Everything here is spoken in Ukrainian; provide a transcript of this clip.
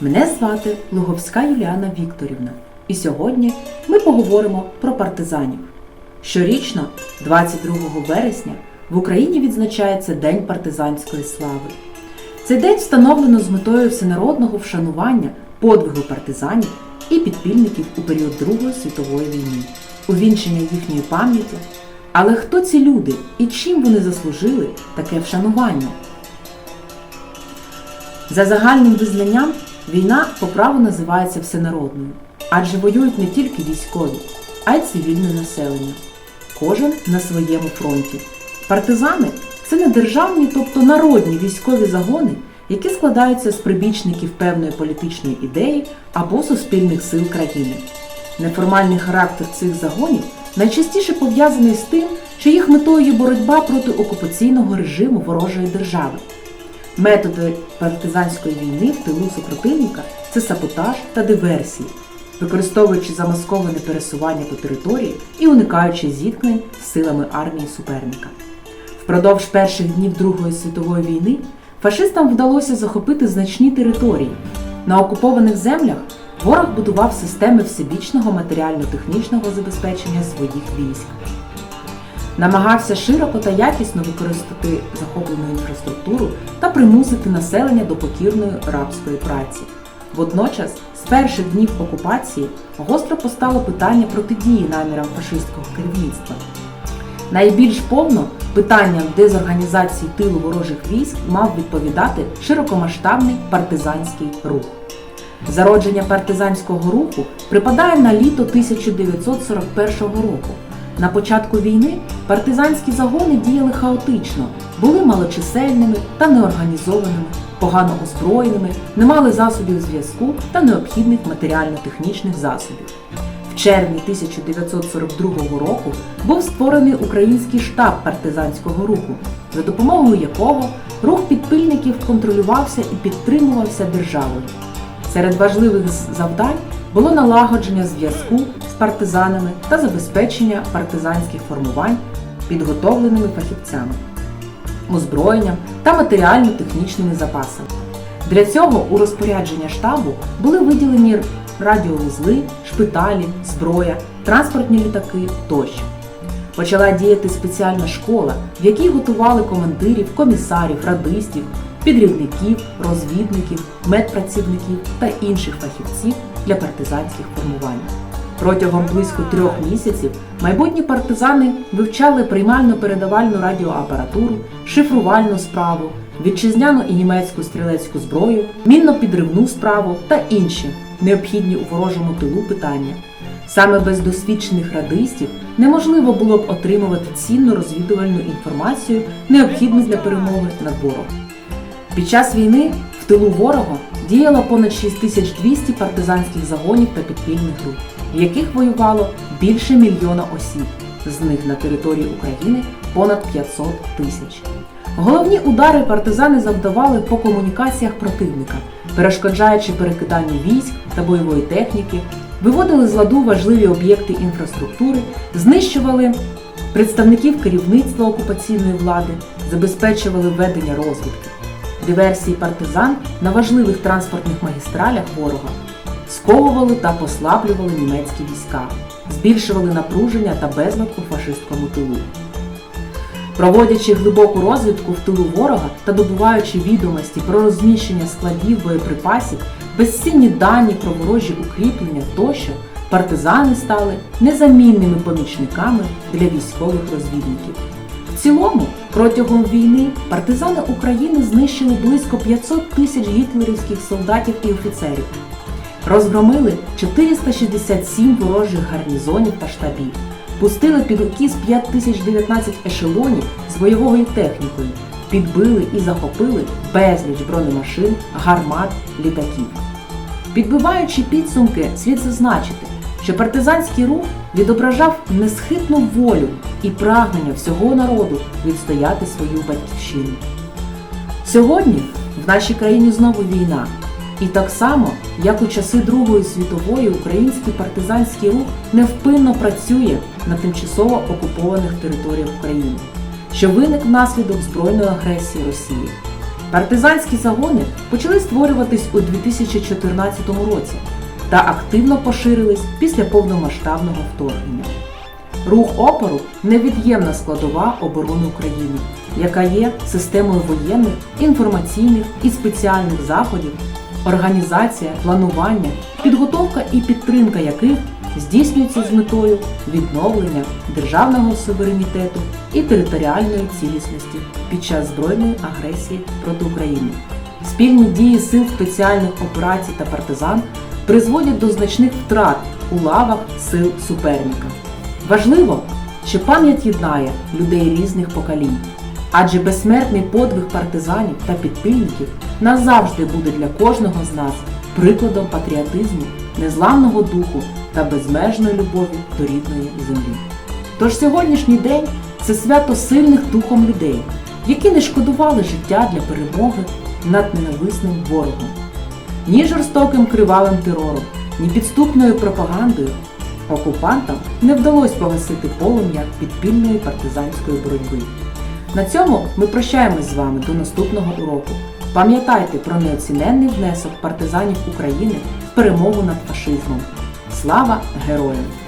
Мене звати Луговська Юліана Вікторівна, і сьогодні ми поговоримо про партизанів. Щорічно, 22 вересня, в Україні відзначається День партизанської слави. Цей день встановлено з метою всенародного вшанування подвигу партизанів і підпільників у період Другої світової війни, увінчення їхньої пам'яті. Але хто ці люди і чим вони заслужили таке вшанування? За загальним визнанням, війна по праву називається всенародною, адже воюють не тільки військові, а й цивільне населення. Кожен на своєму фронті. Партизани це не державні, тобто народні військові загони, які складаються з прибічників певної політичної ідеї або суспільних сил країни. Неформальний характер цих загонів найчастіше пов'язаний з тим, що їх метою є боротьба проти окупаційного режиму ворожої держави. Методи партизанської війни в тилу супротивника це саботаж та диверсії, використовуючи замасковане пересування по території і уникаючи зіткнень з силами армії суперника. Впродовж перших днів Другої світової війни фашистам вдалося захопити значні території. На окупованих землях ворог будував системи всебічного матеріально-технічного забезпечення своїх військ намагався широко та якісно використати захоплену інфраструктуру та примусити населення до покірної рабської праці. Водночас, з перших днів окупації гостро постало питання протидії намірам фашистського керівництва. Найбільш повно питанням дезорганізації тилу ворожих військ мав відповідати широкомасштабний партизанський рух. Зародження партизанського руху припадає на літо 1941 року. На початку війни партизанські загони діяли хаотично, були малочисельними та неорганізованими, погано озброєними, не мали засобів зв'язку та необхідних матеріально-технічних засобів. В червні 1942 року був створений український штаб партизанського руху, за допомогою якого рух підпильників контролювався і підтримувався державою. Серед важливих завдань було налагодження зв'язку з партизанами та забезпечення партизанських формувань підготовленими фахівцями, озброєнням та матеріально-технічними запасами. Для цього у розпорядження штабу були виділені радіовузли, шпиталі, зброя, транспортні літаки тощо. Почала діяти спеціальна школа, в якій готували командирів, комісарів, радистів, підрівників, розвідників, медпрацівників та інших фахівців для партизанських формувань. Протягом близько трьох місяців майбутні партизани вивчали приймально-передавальну радіоапаратуру, шифрувальну справу, вітчизняну і німецьку стрілецьку зброю, мінно-підривну справу та інші необхідні у ворожому тилу питання. Саме без досвідчених радистів неможливо було б отримувати цінну розвідувальну інформацію, необхідну для перемоги над ворогом. Під час війни в тилу ворога діяло понад 6200 партизанських загонів та підпільних груп, в яких воювало більше мільйона осіб, з них на території України понад 500 тисяч. Головні удари партизани завдавали по комунікаціях противника, перешкоджаючи перекиданню військ та бойової техніки, виводили з ладу важливі об'єкти інфраструктури, знищували представників керівництва окупаційної влади, забезпечували ведення розвідки диверсії партизан на важливих транспортних магістралях ворога, сковували та послаблювали німецькі війська, збільшували напруження та безлад у фашистському тилу. Проводячи глибоку розвідку в тилу ворога та добуваючи відомості про розміщення складів боєприпасів, безцінні дані про ворожі укріплення тощо, партизани стали незамінними помічниками для військових розвідників. В цілому, протягом війни партизани України знищили близько 500 тисяч гітлерівських солдатів і офіцерів, розгромили 467 ворожих гарнізонів та штабів, пустили під укіс 5019 ешелонів з бойовою технікою, підбили і захопили безліч бронемашин, гармат, літаків. Підбиваючи підсумки, слід зазначити, що партизанський рух відображав несхитну волю і прагнення всього народу відстояти свою батьківщину. Сьогодні в нашій країні знову війна, і так само, як у часи Другої світової, український партизанський рух невпинно працює на тимчасово окупованих територіях України, що виник внаслідок збройної агресії Росії. Партизанські загони почали створюватись у 2014 році та активно поширились після повномасштабного вторгнення. Рух опору невід'ємна складова оборони України, яка є системою воєнних, інформаційних і спеціальних заходів, організація, планування, підготовка і підтримка яких здійснюються з метою відновлення державного суверенітету і територіальної цілісності під час збройної агресії проти України. Спільні дії сил спеціальних операцій та партизан призводять до значних втрат у лавах сил суперника. Важливо, що пам'ять єднає людей різних поколінь, адже безсмертний подвиг партизанів та підпільників назавжди буде для кожного з нас прикладом патріотизму, незламного духу та безмежної любові до рідної землі. Тож сьогоднішній день це свято сильних духом людей, які не шкодували життя для перемоги над ненависним ворогом. Ні жорстоким кривавим терором, ні підступною пропагандою окупантам не вдалося погасити полум'я підпільної партизанської боротьби. На цьому ми прощаємось з вами до наступного уроку. Пам'ятайте про неоціненний внесок партизанів України в перемогу над фашизмом. Слава героям!